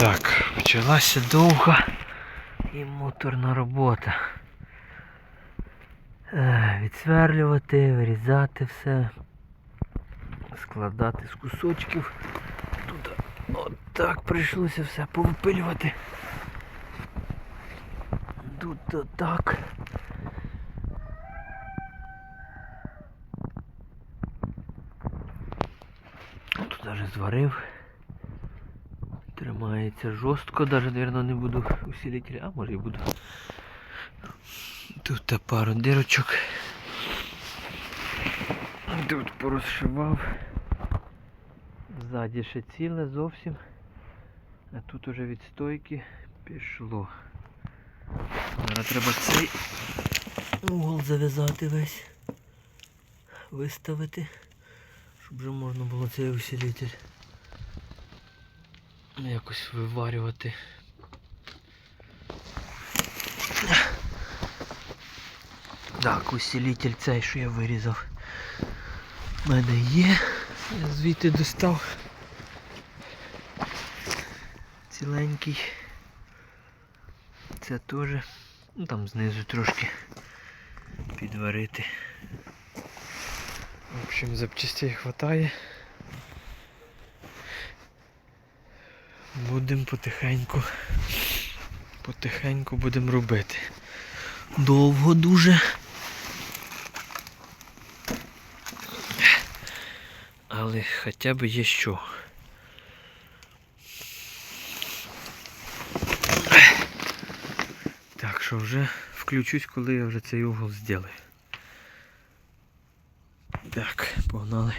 Так, почалася довга і муторна робота. Е, Відсверлювати, вирізати все, складати з кусочків. Тут отак прийшлося все повипилювати. Тут отак. Тут даже зварив. Тримається жорстко, даже, наверное, не буду усилителя, а може і буду. Тут пару дирочок. Тут порозшивав. Ззаді ще ціле зовсім. А тут уже від стойки пішло. Зараз треба цей угол зав'язати весь. Виставити. Щоб вже можна було цей усилитель якось виварювати. Так, усилитель цей, що я вирізав. У мене є. Я звідти достав. Ціленький. Це теж. Ну там знизу трошки підварити. В общем, запчастей хватає. Будемо потихеньку, потихеньку будемо робити. Довго дуже. Але хоча б є що. Так що вже включусь, коли я вже цей угол зроблю. Так, погнали.